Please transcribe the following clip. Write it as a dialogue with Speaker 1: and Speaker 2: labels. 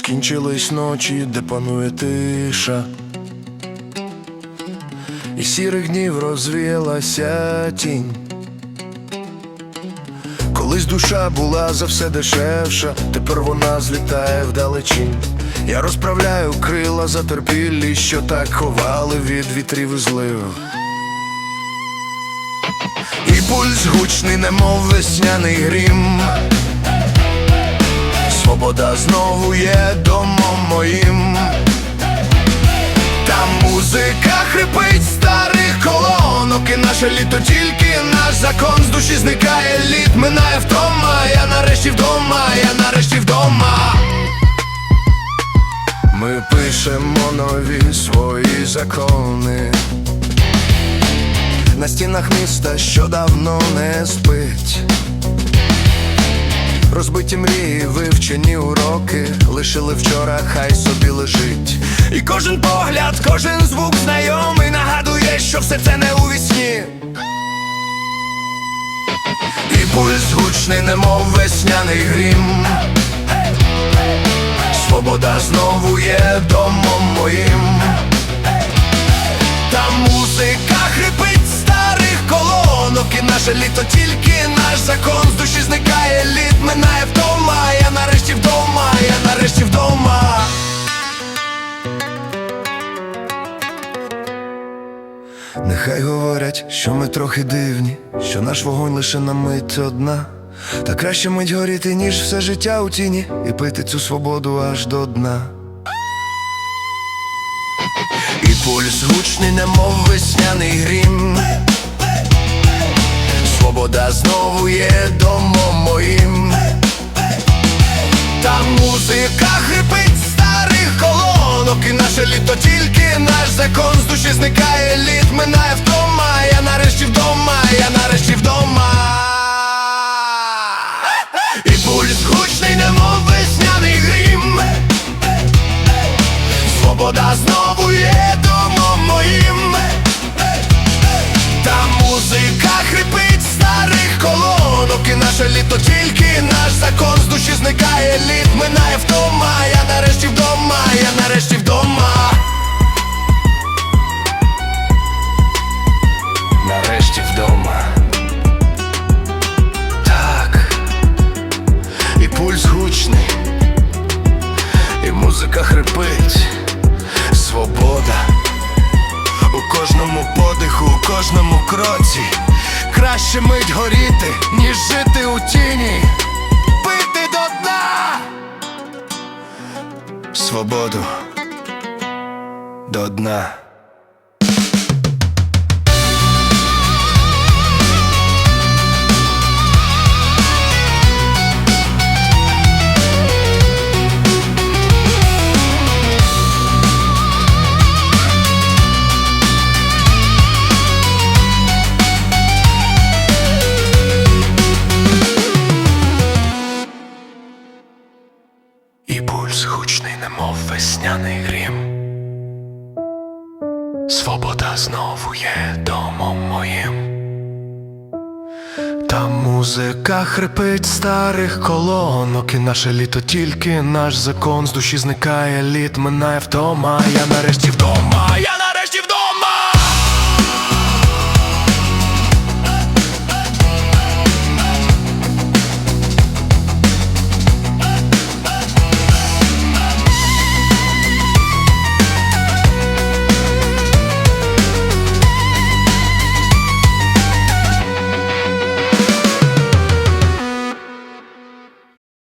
Speaker 1: Скінчились ночі, де панує тиша, і сірих днів розвіялася тінь. Колись душа була за все дешевша, тепер вона злітає вдалечінь. Я розправляю крила затерпілі, що так ховали від вітрів і злив. І пульс гучний, немов весняний грім. Свобода знову є домом моїм. Там музика хрипить старих колонок І наше літо тільки наш закон з душі зникає літ, минає вдома, я нарешті вдома, я нарешті вдома. Ми пишемо нові свої закони на стінах міста, що давно не спить. Розбиті мрії, вивчені уроки, лишили вчора, хай собі лежить. І кожен погляд, кожен звук знайомий нагадує, що все це не у вісні. І пульс гучний, немов весняний грім. Свобода знову є домом моїм. Та музика наше літо тільки наш закон з душі зникає літ, минає вдома, я нарешті вдома, я нарешті вдома. Нехай говорять, що ми трохи дивні, що наш вогонь лише на мить одна. Та краще мить горіти, ніж все життя у тіні, і пити цю свободу аж до дна. І пульс гучний, немов весняний грім. Свобода знову є домом моїм. Та музика хрипить старих колонок І наше літо тільки наш закон з душі зникає літ, минає вдома, я нарешті вдома, я нарешті вдома. І пульс гучний, немов весняний грім. Свобода знову є домом моїм. Та музика хрипить старих колонок І наше літо тільки наш закон з душі зникає літ, минає вдома, я нарешті вдома, я нарешті вдома. Нарешті вдома. Так. І пульс гучний, і музика хрипить. Свобода. У кожному подиху, у кожному кроці Краще мить горіти, ніж жити у тіні. Пити до дна. Свободу до дна весняний грім. Свобода знову є домом моїм. Та музика хрипить старих колонок І наше літо тільки наш закон з душі зникає літ, минає вдома, я нарешті вдома, я.